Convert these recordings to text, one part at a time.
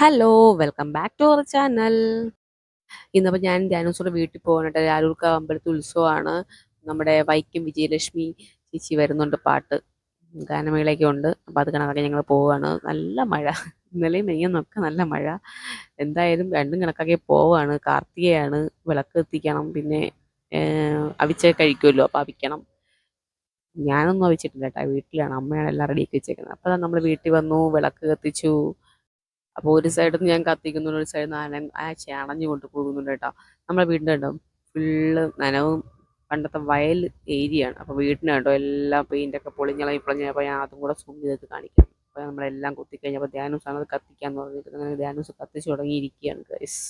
Hello welcome back to our channel ഇന്നിപ്പോൾ ഞാൻ ധ്യാനോസോടെ വീട്ടിൽ പോകാനായിട്ട് രാരൂർക്ക അമ്പലത്തിൽ ഉത്സവമാണ്. നമ്മുടെ വൈക്കം വിജയലക്ഷ്മി ചേച്ചി വരുന്നുണ്ട് പാട്ട്. ഗാനമേളയൊക്കെ ഉണ്ട്. അപ്പോൾ അത് കണക്കാക്കി ഞങ്ങൾ പോവുകയാണ് നല്ല മഴ. ഇന്നലെയും മെയ്യെന്നൊക്കെ നല്ല മഴ. എന്തായാലും രണ്ടും കണക്കാക്കി പോവുകയാണ് കാർത്തികയാണ് വിളക്ക് എത്തിക്കണം പിന്നെ അവിച്ച കഴിക്കുമല്ലോ. അപ്പോൾ അവിക്കണം. ഞാനൊന്നും അവിച്ചിട്ടില്ല കേട്ടോ. വീട്ടിലാണ്. അമ്മയാണ് എല്ലാം റെഡിയാക്കി വെച്ചേക്കുന്നത്. അപ്പോൾ നമ്മൾ വീട്ടിൽ വന്നു വിളക്ക് കത്തിച്ചു. അപ്പോൾ ഒരു സൈഡിൽ നിന്ന് ഞാൻ കത്തിക്കുന്നു ഒരു സൈഡിൽ നിന്ന് അന ആ ചണഞ്ഞു കൊണ്ട് പോകുന്നുണ്ട് കേട്ടോ. നമ്മളെ വീടിന്റെ കേട്ടോ ഫുള്ള് നനവും പണ്ടത്തെ വയൽ ഏരിയ ആണ്. അപ്പോൾ വീടിന് കേട്ടോ എല്ലാം പെയിന്റൊക്കെ പൊളിഞ്ഞളി പൊളിഞ്ഞപ്പോൾ ഞാൻ അതും കൂടെ സൂം ചെയ്ത് കാണിക്കാം. അപ്പോൾ നമ്മളെല്ലാം കുത്തിക്കഴിഞ്ഞപ്പോൾ ധ്യാനൂസാണ് അത് കത്തിക്കാന്ന് പറഞ്ഞിട്ട് അങ്ങനെ ധ്യാനൂസ് കത്തിച്ച് തുടങ്ങിയിരിക്കുകയാണ് ഗൈസ്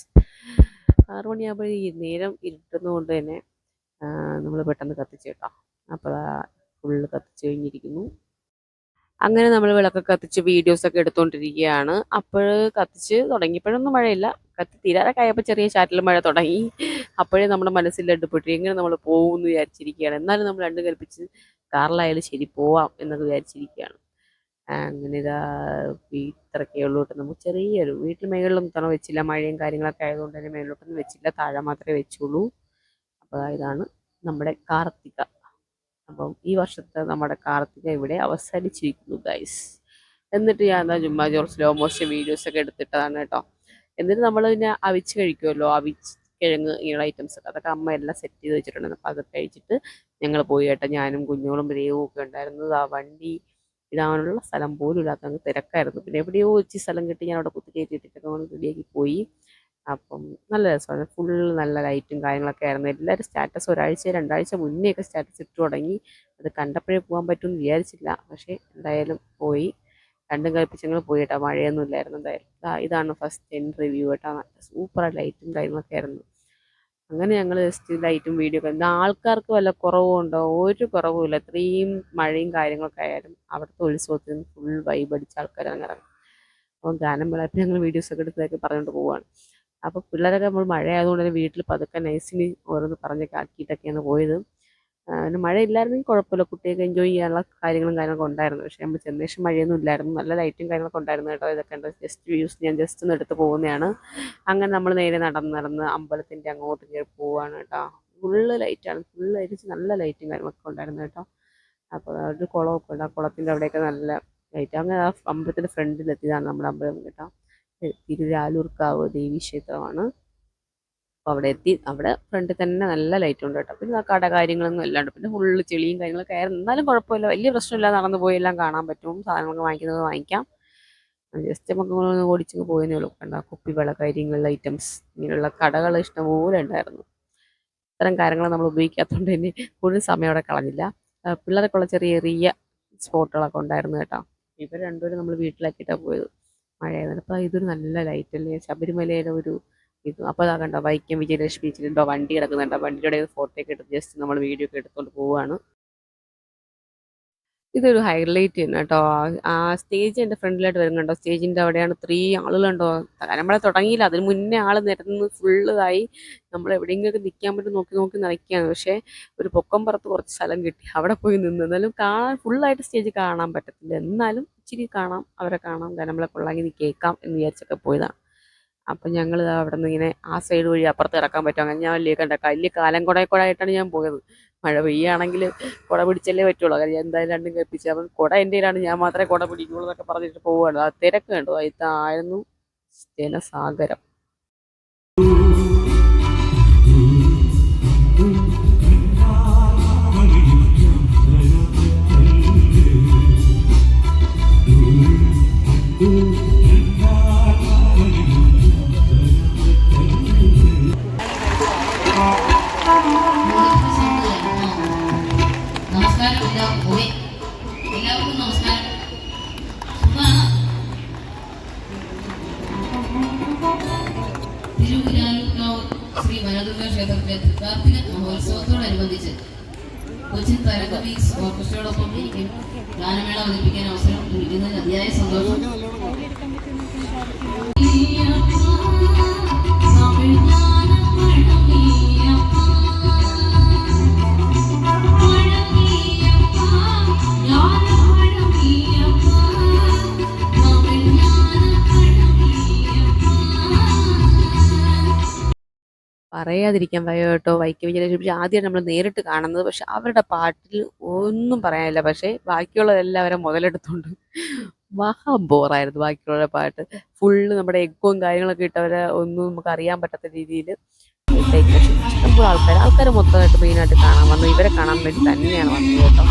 ആറു മണിയാകുമ്പോൾ ഈ നേരം ഇരുട്ടുന്നതുകൊണ്ട് തന്നെ നമ്മൾ പെട്ടെന്ന് കത്തിച്ച് കേട്ടോ. അപ്പോൾ ഫുള്ള് കത്തിച്ച് കഴിഞ്ഞിരിക്കുന്നു. അങ്ങനെ നമ്മൾ വിളക്കൊക്കെ കത്തിച്ച് വീഡിയോസ് ഒക്കെ എടുത്തുകൊണ്ടിരിക്കുകയാണ് അപ്പോൾ കത്തിച്ച് തുടങ്ങിയപ്പോഴൊന്നും മഴയില്ല. കത്തി തീരാതെ ആയപ്പോൾ ചെറിയ ചാറ്റിൽ മഴ തുടങ്ങി. അപ്പോഴേ നമ്മുടെ മനസ്സിൽ ലഡ്ഡുപെട്ടു എങ്ങനെ നമ്മൾ പോകും എന്ന് വിചാരിച്ചിരിക്കുകയാണ്. എന്നാലും നമ്മൾ രണ്ടും കൽപ്പിച്ച് കാറിലായാലും ശരി പോവാം എന്നൊക്കെ വിചാരിച്ചിരിക്കുകയാണ്. അങ്ങനെ ഇതാ ഇത്രയൊക്കെ ഉള്ളൂ കേട്ടോ. നമുക്ക് ചെറിയൊരു വീട്ടിൽ മേളിലൊന്നും തണ വെച്ചില്ല. മഴയും കാര്യങ്ങളൊക്കെ ആയതുകൊണ്ട് തന്നെ മേളിലോട്ടൊന്നും വെച്ചില്ല. താഴെ മാത്രമേ വെച്ചുള്ളൂ. അപ്പോൾ ഇതാണ് നമ്മുടെ കാർത്തിക. അപ്പം ഈ വർഷത്തെ നമ്മുടെ കാർത്തിക ഇവിടെ അവസാനിച്ചിരിക്കുന്നു ഗൈസ് എന്നിട്ട് ഞാൻ എന്താ ചുമ്മാ ജോർജ് സ്ലോ മോഷൻ വീഡിയോസ് ഒക്കെ എടുത്തിട്ടതാണ് കേട്ടോ. എന്നിട്ട് നമ്മൾ പിന്നെ അവിച്ച് കഴിക്കുമല്ലോ അവിച്ച് കിഴങ്ങ് ഇങ്ങനെയുള്ള ഐറ്റംസ് ഒക്കെ. അതൊക്കെ അമ്മ എല്ലാം സെറ്റ് ചെയ്ത് വെച്ചിട്ടുണ്ട്. അപ്പോൾ അതൊക്കെ കഴിച്ചിട്ട് ഞങ്ങൾ പോയി കേട്ടോ. ഞാനും കുഞ്ഞോളും രേവും ഒക്കെ ഉണ്ടായിരുന്നത് ആ വണ്ടി ഇടാനുള്ള സ്ഥലം പോലും ഇല്ലാത്ത തിരക്കായിരുന്നു. പിന്നെ എവിടെയോ വെച്ച് സ്ഥലം കിട്ടി ഞാൻ അവിടെ കുത്തി കയറ്റിയിട്ടൊക്കെ റെഡിയാക്കി പോയി. അപ്പം നല്ല രസമാണ്. ഫുൾ നല്ല ലൈറ്റും കാര്യങ്ങളൊക്കെ ആയിരുന്നു. എല്ലാവരും സ്റ്റാറ്റസ് ഒരാഴ്ച രണ്ടാഴ്ച മുന്നേയൊക്കെ സ്റ്റാറ്റസ് ഇട്ടു തുടങ്ങി. അത് കണ്ടപ്പോഴേ പോകാൻ പറ്റുമെന്ന് വിചാരിച്ചില്ല. പക്ഷേ എന്തായാലും പോയി. രണ്ടും കൽപ്പിച്ചങ്ങൾ പോയി കേട്ടോ. മഴയൊന്നും ഇല്ലായിരുന്നു എന്തായാലും. ഇതാണ് ഫസ്റ്റ് എൻ റിവ്യൂ കേട്ടോ. സൂപ്പർ ലൈറ്റും കാര്യങ്ങളൊക്കെ ആയിരുന്നു. അങ്ങനെ ഞങ്ങൾ ജസ്റ്റ് ലൈറ്റും വീഡിയോ ഒക്കെ ആൾക്കാർക്ക് വല്ല കുറവുണ്ടോ ഒരു കുറവുമില്ല ഇത്രയും മഴയും കാര്യങ്ങളൊക്കെ ആയാലും അവിടുത്തെ ഉത്സവത്തിന് ഫുൾ വൈബ് അടിച്ച ആൾക്കാർ അപ്പോൾ ഗാനം വിളപ്പിൽ ഞങ്ങൾ വീഡിയോസൊക്കെ എടുത്തതൊക്കെ പറഞ്ഞുകൊണ്ട് പോവുകയാണ് അപ്പോൾ പിള്ളേരൊക്കെ നമ്മൾ മഴ ആയതുകൊണ്ട് തന്നെ വീട്ടിൽ പതുക്കെ നൈസിന് ഓരോന്ന് പറഞ്ഞൊക്കെ ആക്കിയിട്ടൊക്കെയാണ് പോയത്. പിന്നെ മഴ ഇല്ലായിരുന്നെങ്കിൽ കുഴപ്പമില്ല. കുട്ടിയൊക്കെ എൻജോയ് ചെയ്യാനുള്ള കാര്യങ്ങളും കാര്യങ്ങളൊക്കെ ഉണ്ടായിരുന്നു. പക്ഷേ നമ്മൾ ചെന്നേഷം മഴയൊന്നും ഇല്ലായിരുന്നു. നല്ല ലൈറ്റും കാര്യങ്ങളൊക്കെ ഉണ്ടായിരുന്നു കേട്ടോ. ഇതൊക്കെ ഉണ്ട്. ജസ്റ്റ് വ്യൂസ് ഞാൻ ജസ്റ്റ് ഒന്ന് എടുത്ത് പോകുന്നതാണ്. അങ്ങനെ നമ്മൾ നേരെ നടന്ന് നടന്ന് അമ്പലത്തിന്റെ അങ്ങോട്ട് കയറി പോവാണ് കേട്ടോ. ഫുള്ള് ലൈറ്റാണ് ഫുൾ ലൈറ്റ് നല്ല ലൈറ്റും കാര്യങ്ങളൊക്കെ ഉണ്ടായിരുന്നു കേട്ടോ. അപ്പോൾ ഒരു കുളമൊക്കെ ഉണ്ട്. ആ കുളത്തിന്റെ അവിടെയൊക്കെ നല്ല ലൈറ്റ് അങ്ങനെ ആ അമ്പലത്തിന്റെ ഫ്രണ്ടിലെത്തിയതാണ് നമ്മുടെ അമ്പലം കേട്ടോ. തിരുരാലൂർക്കാവ് ദേവീക്ഷേത്രമാണ്. അപ്പോൾ അവിടെ എത്തി. അവിടെ ഫ്രണ്ടിൽ തന്നെ നല്ല ലൈറ്റ് ഉണ്ട് കേട്ടോ. പിന്നെ കട കാര്യങ്ങളൊന്നും ഇല്ലാണ്ട് പിന്നെ ഫുള്ള് ചെളിയും കാര്യങ്ങളൊക്കെ ആയിരുന്നു. എന്നാലും കുഴപ്പമില്ല. വലിയ പ്രശ്നമില്ല നടന്നു പോയി. എല്ലാം കാണാൻ പറ്റും. സാധനങ്ങളൊക്കെ വാങ്ങിക്കുന്നത് വാങ്ങിക്കാം. ജസ്റ്റ് നമുക്ക് ഓടിച്ചങ്ങ് പോയെന്നേ ഉള്ളൂ. കണ്ട? കുപ്പിവെള്ള കാര്യങ്ങളുള്ള ഐറ്റംസ് ഇങ്ങനെയുള്ള കടകൾ ഇഷ്ടംപോലെ ഉണ്ടായിരുന്നു. ഇത്തരം കാര്യങ്ങൾ നമ്മൾ ഉപയോഗിക്കാത്തതുകൊണ്ട് തന്നെ കൂടുതൽ സമയം അവിടെ കളഞ്ഞില്ല. പിള്ളേർക്കുള്ള ചെറിയ ചെറിയ സ്പോട്ടുകളൊക്കെ ഉണ്ടായിരുന്നു കേട്ടോ. ഇവർ രണ്ടുപേരും നമ്മൾ വീട്ടിലാക്കിയിട്ടാണ് പോയത്. മഴയായിരുന്നു. അപ്പോൾ ഇതൊരു നല്ല ലൈറ്റ് അല്ലേ? ശബരിമലയിലെ ഒരു ഇത്. അപ്പോൾ അതാ കണ്ടോ വൈക്കം വിജയലക്ഷ്മി ബീച്ചിലുണ്ടോ വണ്ടി കിടക്കുന്നുണ്ടോ? വണ്ടിയുടെ ഫോട്ടോ ഒക്കെ എടുത്ത് ജസ്റ്റ് നമ്മൾ വീഡിയോ ഒക്കെ എടുത്തുകൊണ്ട് പോവുകയാണ് ഇതൊരു ഹൈലൈറ്റ് ചെയ്യുന്നു കേട്ടോ. ആ സ്റ്റേജ് എന്റെ ഫ്രണ്ടിലായിട്ട് വരുന്നുണ്ടോ? സ്റ്റേജിന്റെ അവിടെയാണ് ത്രീ ആളുകളുണ്ടോ? നമ്മളെ തുടങ്ങിയില്ല. അതിന് മുന്നേ ആൾ നിരന്ന് ഫുള്ളായി നമ്മൾ എവിടെയെങ്കിലൊക്കെ നിൽക്കാൻ പറ്റും നോക്കി നോക്കി നിറയ്ക്കുകയാണ്. പക്ഷേ ഒരു പൊക്കം പുറത്ത് കുറച്ച് സ്ഥലം കിട്ടി. അവിടെ പോയി നിന്ന്. എന്നാലും കാണാൻ ഫുള്ളായിട്ട് സ്റ്റേജ് കാണാൻ പറ്റത്തില്ല. എന്നാലും ഇച്ചിരി കാണാം. അവരെ കാണാം. നമ്മളെ കൊള്ളാങ്കി കേൾക്കാം എന്ന് വിചാരിച്ചൊക്കെ പോയതാണ്. അപ്പം ഞങ്ങൾ അവിടെ നിന്ന് ഇങ്ങനെ ആ സൈഡ് വഴി അപ്പുറത്ത് ഇറക്കാൻ പറ്റും. അങ്ങനെ ഞാൻ വലിയ കണ്ട വലിയ കാലം കുടയെ കുട ആയിട്ടാണ് ഞാൻ പോയത്. മഴ പെയ്യാണെങ്കിൽ കുട പിടിച്ചല്ലേ പറ്റുള്ളൂ. കാര്യം എന്തായാലും രണ്ടും കൽപ്പിച്ച്. അപ്പം കുട എന്റെ കയ്യിലാണ്. ഞാൻ മാത്രമേ കുട പിടിക്കുള്ളൂ എന്നൊക്കെ പറഞ്ഞിട്ട് പോവുകയാണ്. ആ തിരക്ക് കണ്ടു? ഇതായിരുന്നു ജനസാഗരം. കൊച്ചിൻ തരംഗ വീക്സ് ഓർക്കസ്ട്രയോടൊപ്പം ഗാനമേള അവതരിപ്പിക്കാൻ അവസരം ലഭിക്കുന്നതിൽ അതിയായ സന്തോഷം. പറയാതിരിക്കാൻ വയ്യ കേട്ടോ. വൈക്കം വിജയലക്ഷ്മി ആദ്യമാണ് നമ്മൾ നേരിട്ട് കാണുന്നത്. പക്ഷെ അവരുടെ പാട്ടിൽ ഒന്നും പറയാനില്ല. പക്ഷേ ബാക്കിയുള്ളതെല്ലാവരും മുതലെടുത്തുണ്ട് മഹാ ബോറായിരുന്നു ബാക്കിയുള്ള പാട്ട്. ഫുള്ള് നമ്മുടെ എഗ്ഗും കാര്യങ്ങളൊക്കെ ഇട്ടവരെ ഒന്നും നമുക്ക് അറിയാൻ പറ്റാത്ത രീതിയിൽ ഇഷ്ടംപോലെ ആൾക്കാർ ആൾക്കാർ മൊത്തമായിട്ട് മെയിനായിട്ട് കാണാൻ വന്നു. ഇവരെ കാണാൻ വേണ്ടി തന്നെയാണ് വന്നത് കേട്ടോ.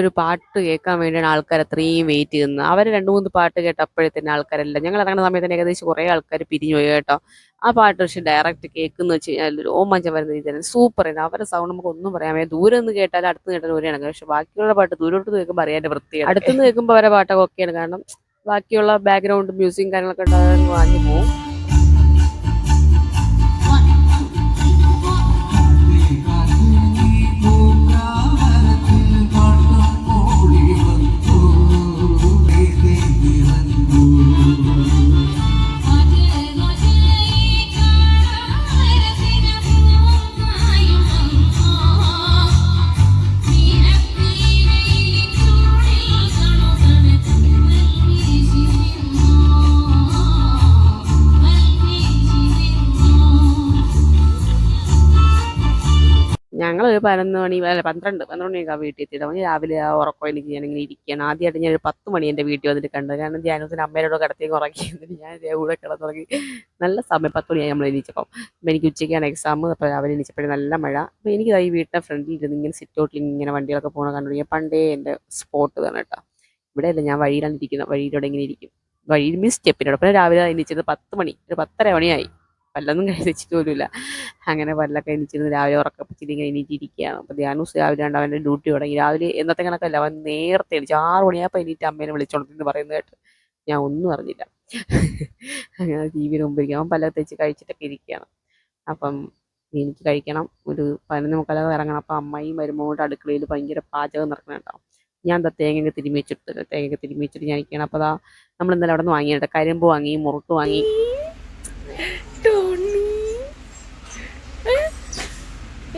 ഒരു പാട്ട് കേൾക്കാൻ വേണ്ടിയാണ് ആൾക്കാർ അത്രയും വെയിറ്റ് ചെയ്യുന്നത്. അവർ രണ്ട് മൂന്ന് പാട്ട് കേട്ടപ്പോഴത്തേന് ആൾക്കാരെല്ലാം ഞങ്ങൾ ഇറങ്ങുന്ന സമയത്ത് തന്നെ ഏകദേശം കുറേ ആൾക്കാർ പിരിഞ്ഞു പോയി കേട്ടോ. ആ പാട്ട് പക്ഷെ ഡയറക്റ്റ് കേൾക്കുന്ന വെച്ച് കഴിഞ്ഞാൽ ഒരു ഓമഞ്ചം വരുന്ന രീതിയാണ് സൂപ്പർ ആയിരുന്നു. അവരുടെ സൗണ്ട് നമുക്ക് ഒന്നും പറയാൻ വയ്യ. ദൂരെ നിന്ന് കേട്ടാലും അടുത്ത് കേട്ടാലും ഒരേ ഇണങ്ങും പക്ഷെ ബാക്കിയുള്ള പാട്ട് ദൂരോട്ട് കേൾക്കുമ്പോൾ അറിയാന്റെ വൃത്തിയാണ് അടുത്തുനിന്ന് കേൾക്കുമ്പോൾ അവരെ പാട്ടൊക്കെ ഒക്കെയാണ് കാരണം ബാക്കിയുള്ള ബാക്ക്ഗ്രൗണ്ട് മ്യൂസിക്കും കാര്യങ്ങളൊക്കെ ഉണ്ടാകാൻ വാങ്ങി പോകും പതിനൊന്ന് മണി അല്ല പന്ത്രണ്ട് പന്ത്രണ്ട് മണിയൊക്കെ ആ വീട്ടിൽ എത്തിയിട്ട് അവന് രാവിലെ ആ ഉറക്കം എനിക്ക് ഞാൻ ഇങ്ങനെ ഇരിക്കുകയാണ്. ആദ്യമായിട്ട് ഞാൻ ഒരു പത്ത് മണി എന്റെ വീട്ടിൽ വന്നിട്ട് കണ്ടത്. കാരണം ധ്യാനത്തിന് അമ്മയോട് കിടത്തേക്ക് ഉറക്കി എന്നിട്ട് ഞാൻ കൂടെ കിടന്നുറങ്ങി. നല്ല സമയം പത്ത് മണിയായി നമ്മൾ എണീച്ചപ്പം. എനിക്ക് ഉച്ചയ്ക്കാണ് എക്സാം അപ്പോൾ രാവിലെ എണീച്ചപ്പോഴും നല്ല മഴ. അപ്പോൾ എനിക്ക് ഈ വീട്ടിലെ ഫ്രണ്ടിൽ ഇരുന്ന് ഇങ്ങനെ സിറ്റ് ഔട്ടിൽ ഇങ്ങനെ വണ്ടികളൊക്കെ പോകണ കണ്ടു തുടങ്ങിയ പണ്ടേ എന്റെ സ്പോട്ട് തന്നെ കേട്ടോ. ഇവിടെയല്ല ഞാൻ വഴിയിലാണ് ഇരിക്കുന്നത്. വഴിയിലൂടെ ഇങ്ങനെ ഇരിക്കും. വഴിയിൽ മീൻസ് സ്റ്റെപ്പിനോട് അപ്പോൾ രാവിലെ എണീച്ചത് പത്ത് മണി ഒരു പത്തര മണിയായി. പല്ലൊന്നും കഴിച്ചിട്ട് അങ്ങനെ പല്ലൊക്കെ എനിച്ചിരുന്ന് രാവിലെ ഉറക്കപ്പിച്ചിട്ട് ഇങ്ങനെ എണീറ്റിരിക്കുകയാണ് അപ്പോൾ ധ്യാനൂസ് രാവിലെ ഉണ്ട് അവന്റെ ഡ്യൂട്ടി തുടങ്ങി. രാവിലെ എന്നത്തെ കണക്കല്ല അവൻ നേരത്തെ എണീച്ച് ആറ് മണിയാപ്പം എണീറ്റ് അമ്മേനെ വിളിച്ചോണ്ടെന്ന് പറയുന്നത് കേട്ട് ഞാൻ ഒന്നും അറിഞ്ഞില്ല. അങ്ങനെ ടി വിയുടെ മുമ്പ് ഇരിക്കും അവൻ പല്ലൊക്കെ തേച്ച് കഴിച്ചിട്ടൊക്കെ ഇരിക്കുകയാണ്. അപ്പം എനിക്ക് കഴിക്കണം. ഒരു പതിനൊന്ന് മുക്കാലൊക്കെ ഇറങ്ങണം അപ്പം അമ്മയും വരുമ്പോൾ അടുക്കളയിൽ ഭയങ്കര പാചകം നടക്കണുണ്ടാവും ഞാൻ എന്താ തേങ്ങയൊക്കെ തിരുമ്മി വെച്ചിട്ട് തേങ്ങയൊക്കെ തിരുമ്മി വെച്ചിട്ട് ഞാൻ ഇരിക്കണം അപ്പോൾ അതാ നമ്മൾ ഇന്നലെ അവിടെ നിന്ന് വാങ്ങിയിട്ട് കരിമ്പ് വാങ്ങി മുറുക്ക് വാങ്ങി. ടോണി?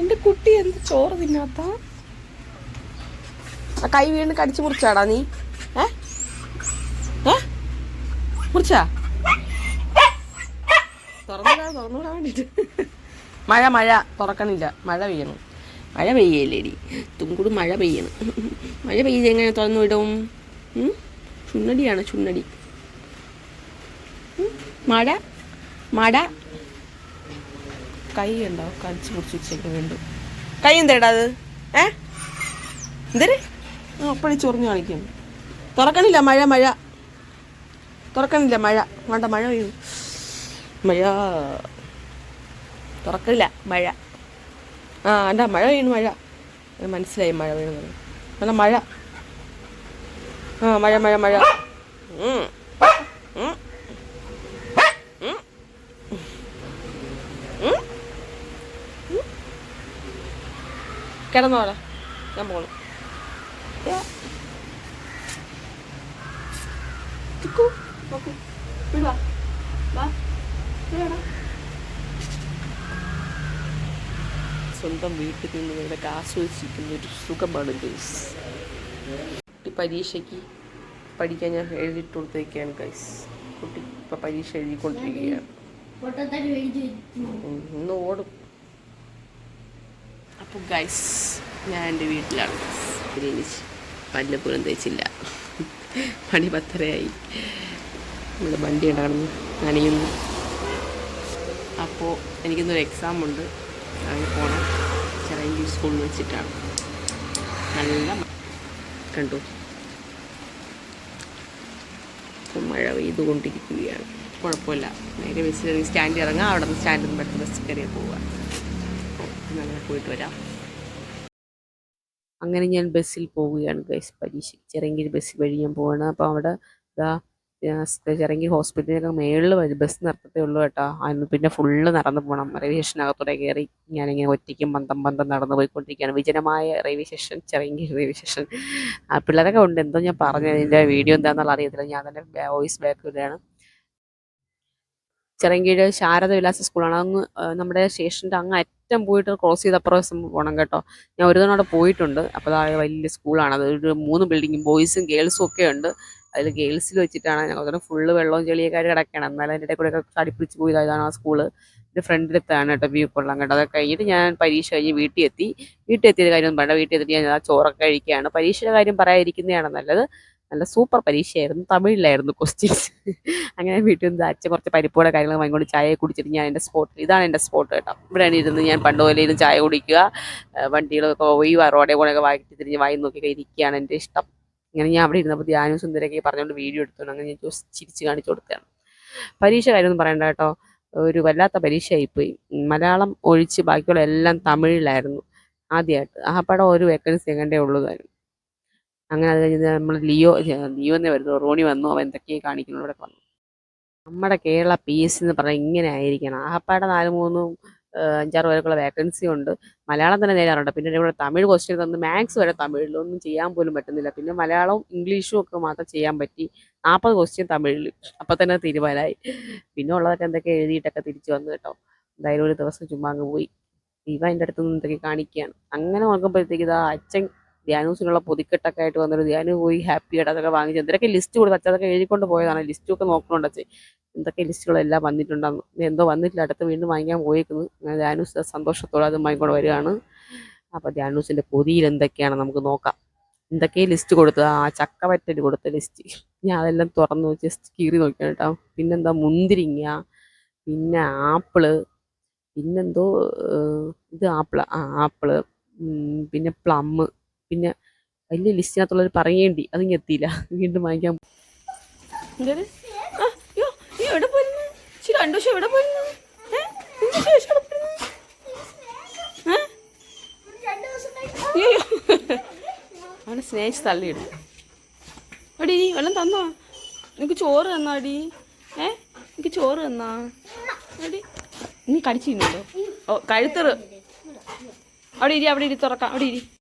എന്റെ കുട്ടി എന്ത് ചോറ് തിന്നാത്ത? കൈ വീണ് കടിച്ചു മുറിച്ചാടാ നീ. ഏ? ഏ? മുറിച്ചാ? തുറന്നിടാ തുറന്നിടാൻ വേണ്ടിട്ട്. മഴ മഴ. തുറക്കണില്ല. മഴ പെയ്യണം. മഴ പെയ്യല്ലേടി. തുമ്പൂടും മഴ പെയ്യണം. മഴ പെയ്ത് എങ്ങനെ തുറന്നു വിടും? ചുണ്ണടിയാണ് ചുണ്ണടി. മഴ? മഴ? കൈ ഉണ്ടോ കടിച്ചു പിടിച്ച് വെച്ചേക്ക് വീണ്ടും. കൈ എന്തേടാ അത്. ഏ? എന്തേ അപ്പോഴേ ചൊറിഞ്ഞു കാണിക്കും തുറക്കണില്ല മഴ മഴ. തുറക്കണില്ല മഴ. വേണ്ട മഴ പെയ്യും. മഴ. തുറക്കില്ല മഴ. ആ എന്താ മഴ പെയ്യുന്നു മഴ. മനസ്സിലായി മഴ പെയ്യുന്നത് അല്ല മഴ. ആ മഴ മഴ മഴ. കിടന്നോളെ. ഞാൻ. വാ. സ്വന്തം വീട്ടിൽ നിന്ന് ഇവിടെ ആസ്വദിച്ചിരിക്കുന്ന ഒരു സുഖമാണ് ഗൈസ് കുട്ടി പരീക്ഷയ്ക്ക് പഠിക്കാൻ ഞാൻ എഴുതിയിട്ട് കൊടുത്തേക്കാണ് ഗൈസ് കുട്ടി ഇപ്പം പരീക്ഷ എഴുതിക്കൊണ്ടിരിക്കുകയാണ്. ഇന്ന് ഓടും. അപ്പോൾ ഗൈസ് ഞാൻ എന്റെ വീട്ടിലാണ്. പിന്നെ പല്ല് പോലും തേച്ചില്ല. മണി പത്തരയായി. നമ്മുടെ വണ്ടി ഉണ്ടാകുന്നു നനയുന്നു. അപ്പോൾ എനിക്കിന്നൊരു എക്സാം ഉണ്ട്. അതിന് പോകണം ചെറിയ സ്കൂളിൽ വെച്ചിട്ടാണ്. നല്ല കണ്ടു? മഴ പെയ്തുകൊണ്ടിരിക്കുകയാണ്. കുഴപ്പമില്ല. നേരെ ബസ്സിൽ സ്റ്റാൻഡിൽ ഇറങ്ങാം. അവിടെ നിന്ന് സ്റ്റാൻഡിൽ നിന്ന് പെട്ടെന്ന് ബസ് കയറി പോവുക. അങ്ങനെ പോയിട്ട് വരാം. അങ്ങനെ ഞാൻ ബസ്സിൽ പോവുകയാണ് ഗൈസ് പരീക്ഷ ചെറിയ ബസ് വഴി ഞാൻ പോവാണ്. അപ്പോൾ അവിടെ ഇതാ ചെറിയ ഹോസ്പിറ്റലിനൊക്കെ മേളിൽ വരും ബസ് നിർത്തത്തേ ഉള്ളൂ കേട്ടോ. അതിന് പിന്നെ ഫുള്ള് നടന്നു പോകണം റെയിൽവേ സ്റ്റേഷനകത്തൂടെ കയറി ഞാനിങ്ങനെ ഒറ്റയ്ക്കും പന്തം പന്തം നടന്നു പോയിക്കൊണ്ടിരിക്കുകയാണ്. വിജനമായ റെയിൽവേ സ്റ്റേഷൻ ചെറിയ റെയിൽവേ സ്റ്റേഷൻ ആ പിള്ളേരൊക്കെ ഉണ്ട്. എന്തോ ഞാൻ പറഞ്ഞു ഇതിന്റെ വീഡിയോ എന്താണെന്നുള്ള അറിയത്തില്ല. ഞാൻ തന്നെ വോയിസ് ബാക്ക് ഇടുകയാണ്. ചെറങ്കീഴ് ശാരദ വിലാസ സ്കൂളാണ് അങ്ങ് നമ്മുടെ സ്റ്റേഷന്റെ അങ്ങ് അറ്റം പോയിട്ട് ക്രോസ് ചെയ്ത് അപ്പുറം പോകണം കേട്ടോ. ഞാൻ ഒരു തവണ അവിടെ പോയിട്ടുണ്ട്. അപ്പോൾ അതായത് വലിയ സ്കൂളാണ് അത് ഒരു മൂന്ന് ബിൽഡിങ്ങും ബോയ്സും ഗേൾസും ഒക്കെ ഉണ്ട്. അതിൽ ഗേൾസിൽ വെച്ചിട്ടാണ് ഞങ്ങൾ ഫുള്ള് വെള്ളവും ചെളിയൊക്കെ ആയിട്ട് കിടക്കണം എന്നാലും അതിന്റെ കൂടെ ഒക്കെ ചടിപ്പിടിച്ച് പോയി ഇതാണ് ആ സ്കൂൾ എന്റെ ഫ്രണ്ടിലെത്താണ് കേട്ടോ വ്യൂ കൊള്ളാൻ കേട്ടോ. അതൊക്കെ കഴിഞ്ഞിട്ട് ഞാൻ പരീക്ഷ കഴിഞ്ഞ് വീട്ടിൽ എത്തി. വീട്ടിൽ എത്തിയത് കാര്യം വേണ്ട വീട്ടിൽ എത്തിയിട്ട് ഞാൻ ആ ചോറൊക്കെ കഴിക്കുകയാണ്. പരീക്ഷയുടെ കാര്യം പറയാതിരിക്കുന്നതാണ് നല്ലത്. നല്ല സൂപ്പർ പരീക്ഷയായിരുന്നു. തമിഴിലായിരുന്നു ക്വസ്റ്റ്യൻസ് അങ്ങനെ വീട്ടിൽ നിന്ന് അച്ഛൻ കുറച്ച് പരിപ്പോടെ കാര്യങ്ങൾ വാങ്ങിക്കൊണ്ട് ചായ കുടിച്ചിട്ട് ഞാൻ എന്റെ സ്പോട്ട് ഇതാണ് എന്റെ സ്പോട്ട് കേട്ടോ. ഇവിടെയാണ് ഇരുന്ന് ഞാൻ പണ്ട് പോലെ ഇരുന്ന് ചായ കുടിക്കുക. വണ്ടികളൊക്കെ ഒഴി വറോടെ കൂടെയൊക്കെ വായിച്ച് തിരിഞ്ഞ് വായി നോക്കിയൊക്കെ ഇരിക്കുകയാണ് എന്റെ ഇഷ്ടം. ഇങ്ങനെ ഞാൻ അവിടെ ഇരുന്നപ്പോൾ ധ്യാനം സുന്ദരൊക്കെ പറഞ്ഞുകൊണ്ട് വീഡിയോ എടുത്തു അങ്ങനെ ഞാൻ ചിരിച്ച് കാണിച്ചു കൊടുത്തതാണ്. പരീക്ഷ കാര്യമൊന്നും പറയണ്ട കേട്ടോ. ഒരു വല്ലാത്ത പരീക്ഷയായിപ്പോയി. മലയാളം ഒഴിച്ച് ബാക്കിയുള്ള എല്ലാം തമിഴിലായിരുന്നു. ആദ്യമായിട്ട്. ആ പടം ഒരു വേക്കൻസി എങ്ങണ്ടേ ഉള്ളൂ താനും അങ്ങനെ അത് കഴിഞ്ഞ് നമ്മൾ ലിയോ ലിയോ എന്നേ വരുന്നു. റോണി വന്നു. അവൻ എന്തൊക്കെയാണ് കാണിക്കുന്നു ഇവിടെ വന്നു നമ്മുടെ കേരള പി എസ് എന്ന് പറഞ്ഞാൽ ഇങ്ങനെ ആയിരിക്കണം. ആപ്പാടെ നാല് മൂന്നും അഞ്ചാറ് പേർക്കുള്ള വേക്കൻസി ഉണ്ട്. മലയാളം തന്നെ നേരാറുണ്ട്. പിന്നെ ഇവിടെ തമിഴ് ക്വസ്റ്റ്യൻ തന്നു മാത്സ് വരെ തമിഴിലൊന്നും ചെയ്യാൻ പോലും പറ്റുന്നില്ല. പിന്നെ മലയാളവും ഇംഗ്ലീഷും ഒക്കെ മാത്രം ചെയ്യാൻ പറ്റി. നാൽപ്പത് ക്വസ്റ്റ്യൻ തമിഴിൽ. അപ്പം തന്നെ തീരുമാനമായി. പിന്നെ ഉള്ളതൊക്കെ എന്തൊക്കെ എഴുതിയിട്ടൊക്കെ തിരിച്ചു വന്നു കേട്ടോ. എന്തായാലും ഒരു ദിവസം ചുമ്മാ അങ്ങ് പോയി. ഇവ എന്റെ അടുത്ത് നിന്ന് എന്തൊക്കെ കാണിക്കുകയാണ്. അങ്ങനെ നോക്കുമ്പോഴത്തേക്ക് ഇതാ അച്ഛൻ ധ്യാനൂസിനുള്ള പൊതിക്കെട്ടൊക്കെ ആയിട്ട് വന്നൊരു ധ്യാനു പോയി ഹാപ്പി ആയിട്ട് അതൊക്കെ വാങ്ങിച്ചു എന്തൊക്കെ ലിസ്റ്റ് കൊടുത്ത് അച്ഛതൊക്കെ എഴുതിക്കൊണ്ട് പോയതാണ്. ലിസ്റ്റും ഒക്കെ നോക്കുന്നുണ്ട് അച്ഛൻ എന്തൊക്കെ ലിസ്റ്റുകളെല്ലാം വന്നിട്ടുണ്ടെന്ന്. എന്തോ വന്നിട്ടില്ല. അടുത്ത് വീണ്ടും വാങ്ങിക്കാൻ പോയേക്കുന്നു. ധ്യാനൂസ് സന്തോഷത്തോടെ അത് വാങ്ങിക്കൊണ്ട് വരികയാണ്. അപ്പോൾ ധ്യാനൂസിന്റെ പൊതിയിൽ എന്തൊക്കെയാണ് നമുക്ക് നോക്കാം. എന്തൊക്കെ ലിസ്റ്റ് കൊടുത്തത് ആ ചക്കവറ്റൽ കൊടുത്ത ലിസ്റ്റ് ഞാൻ അതെല്ലാം തുറന്ന് ജസ്റ്റ് കീറി നോക്കിയാണ് കേട്ടോ. പിന്നെന്താ മുന്തിരിങ്ങ പിന്നെ ആപ്പിൾ പിന്നെന്തോ ഇത് ആപ്പിൾ ആ ആപ്പിൾ പിന്നെ പ്ലം പിന്നെ വലിയ ലിസ്റ്റിനകത്തുള്ളവർ പറയേണ്ടി അതിങ്ങ് എത്തിയില്ല. വീണ്ടും വാങ്ങിക്കാൻ അവിടെ സ്നേഹിച്ച് തള്ളിയിടും. അടി വെള്ളം തന്നോ? നിനക്ക് ചോറ് തന്നോ അടി ഏ എനിക്ക് ചോറ് തന്നാ? അടി നീ കടിച്ചിരുന്നുണ്ടോ ഓ കഴുത്തറ് അവിടെ ഇരി അവിടെ ഇരി തുറക്കാം അവിടെ ഇരി.